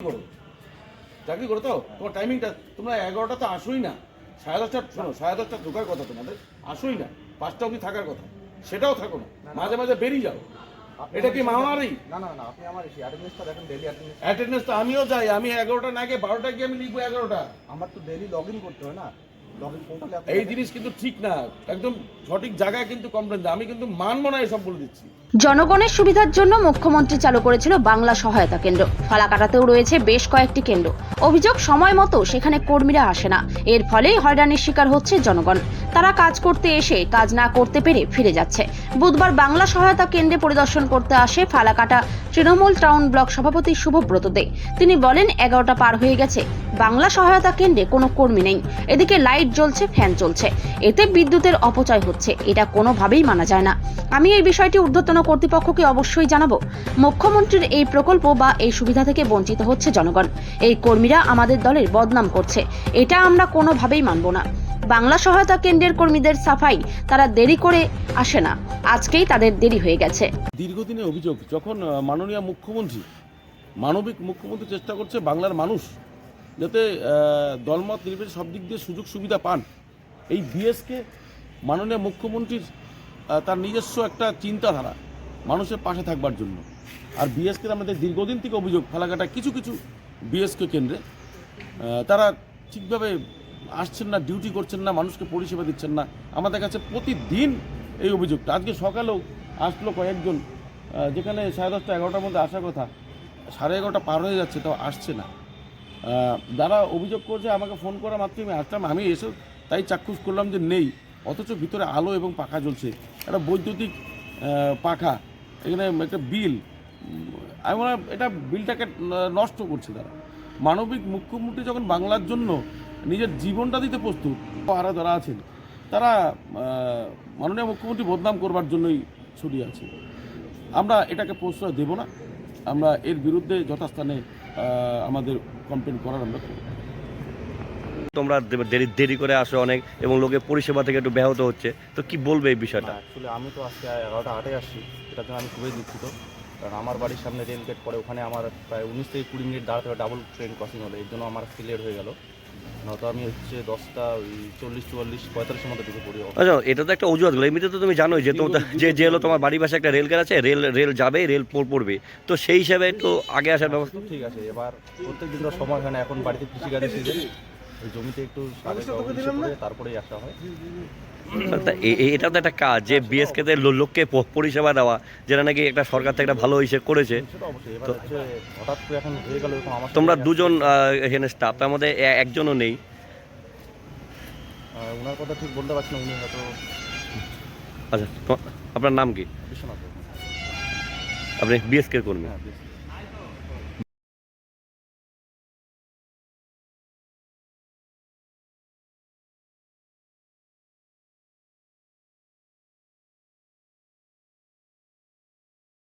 করো? চাকরি করো তো? তোমার টাইমিংটা তোমরা এগারোটাতে আসোই না। সাড়ে দশটা শোনো সাড়ে দশটা ঢোকার কথা তোমাদের। আসোই না পাঁচটা অবধি থাকার কথা। সেটাও থাকো না। মাঝে মাঝে বেরিয়ে যাও। এটা কি মামারি? না না না আপনি আমার এসে অ্যাটেন্ডেন্সটা দেখেন ডেলি অ্যাটেন্ডেন্স অ্যাটেন্ডেন্স তো আমিও যাই আমি এগারোটা না গিয়ে বারোটা গিয়ে আমি লিখব এগারোটা। আমার তো ডেলি লগ ইন করতে হয় না। এই জিনিস কিন্তু ঠিক না। একদম সঠিক জায়গায় কিন্তু কমপ্লেন আমি কিন্তু না এসব বলে দিচ্ছি। জনগণের সুবিধার জন্য মুখ্যমন্ত্রী চালু করেছিল বাংলা সহায়তা কেন্দ্র। ফালাকাটাতেও রয়েছে বেশ কয়েকটি কেন্দ্র। অভিযোগ সময় মতো সেখানে কর্মীরা আসে না। এর ফলেই হয়রানির শিকার হচ্ছে জনগণ। তারা কাজ করতে এসে কাজ না করতে পেরে ফিরে যাচ্ছে। বুধবার বাংলা সহায়তা কেন্দ্রে পরিদর্শন করতে আসে ফালাকাটা তৃণমূল টাউন ব্লক সভাপতি শুভব্রত দে। তিনি বলেন, এগারোটা পার হয়ে গেছে। বাংলা সহায়তা কেন্দ্রে কোনো কর্মী নেই। এদিকে লাইট জ্বলছে, ফ্যান চলছে এতে বিদ্যুতের অপচয় হচ্ছে। এটা কোনোভাবেই মানা যায় না। আমি এই বিষয়টি ঊর্ধ্বতন কর্তৃপক্ষকে অবশ্যই জানাব। মুখ্যমন্ত্রীর এই প্রকল্প বা এই সুবিধা থেকে বঞ্চিত হচ্ছে জনগণ। এই কর্মীরা আমাদের দলের বদনাম করছে। এটা আমরা কোনোভাবেই মানব না। বাংলা সহায়তা কেন্দ্রের কর্মীদের সাফাই, তারা দেরি করে আসে না। আজকেই তাদের দেরি হয়ে গেছে। দীর্ঘদিনের অভিযোগ, যখন মাননীয় মুখ্যমন্ত্রী, মানবিক মুখ্যমন্ত্রী চেষ্টা করছে বাংলার মানুষ যাতে দলমত নির্বিশেষে সব দিক দিয়ে সুযোগ সুবিধা পান। এই বিএসকে মাননীয় মুখ্যমন্ত্রীর তার নিজস্ব একটা চিন্তাধারা, মানুষের পাশে থাকবার জন্য। আর বিএসকে আমাদের দীর্ঘদিন থেকে অভিযোগ ফালাকাটা কিছু কিছু বিএসকে কেন্দ্রে তারা ঠিকভাবে আসছেন না, ডিউটি করছেন না, মানুষকে পরিষেবা দিচ্ছেন না। আমাদের কাছে প্রতিদিন এই অভিযোগটা। আজকে সকালেও আসলো কয়েকজন যেখানে সাড়ে দশটা, এগারোটার মধ্যে আসার কথা, সাড়ে এগারোটা পার হয়ে যাচ্ছে, তাও আসছে না। যারা অভিযোগ করছে আমাকে ফোন করা মাত্রই আমি আসলাম, আমি এসে তাই চাক্ষুষ করলাম যে নেই, অথচ ভিতরে আলো এবং পাখা জ্বলছে। একটা বৈদ্যুতিক পাখা, এখানে একটা বিল আমি মনে এটা বিলটাকে নষ্ট করছে তারা। মানবিক মুখ্যমন্ত্রী যখন বাংলার জন্য নিজের জীবনটা দিতে প্রস্তুত আরা যারা আছেন, তারা মাননীয় মুখ্যমন্ত্রী বদনাম করবার জন্যই ছড়িয়ে আছে। আমরা এটাকে প্রশ্রয় দেব না। আমরা এর বিরুদ্ধে যথাস্থানে আমাদের কমপ্লেন করার আমরা তোমরা দেরি দেরি করে আসো অনেক এবং লোকের পরিষেবা থেকে একটু ব্যাহত হচ্ছে। তো কি বলবে এই বিষয়টা? আসলে আমি তো আজকে এগারোটা আটে আসছি এটার জন্য আমি খুবই দুঃখিত। কারণ আমার বাড়ির সামনে রেল গেট পরে ওখানে আমার প্রায় উনিশ থেকে কুড়ি মিনিট দাঁড়াতে হবে ডাবল ট্রেন ক্রসিং হলো এর জন্য আমার ফিলেট হয়ে গেল। নয়তো আমি হচ্ছে দশটা ওই চল্লিশ চুয়াল্লিশ পঁয়তাল্লিশের মধ্যে ঢুকে পড়ি আচ্ছা এটা তো একটা অজুহাত গেলো। এমনিতে তো তুমি জানোই যে তোমার যে যে হলো তোমার বাড়ির পাশে একটা রেল গেট আছে রেল রেল যাবে রেল পড়বে। তো সেই হিসাবে একটু আগে আসার ব্যবস্থা ঠিক আছে এবার প্রত্যেক দিন তো সময় হয় না এখন বাড়িতে কৃষিকাজের সিজন ওই জমিতে একটু তারপরেই আসা হয়। এটা তো একটা কাজ যে বিএসকে তে লোককে পরিষেবা দেওয়া যেটা নাকি একটা সরকার থেকে একটা ভালো হিসেবে করেছে। সেটা অবশ্যই এবার হচ্ছে হঠাৎ করে এখন গেল এরকম আমার তোমরা দুজন এখানে স্টাফ তার মধ্যে একজনও নেই। ওনার কথা ঠিক বলতে পারছি না উনি হয়তো আচ্ছা আপনার নাম কি? বিশ্বনাথ আপনি বিএসকে কর্মী? হ্যাঁ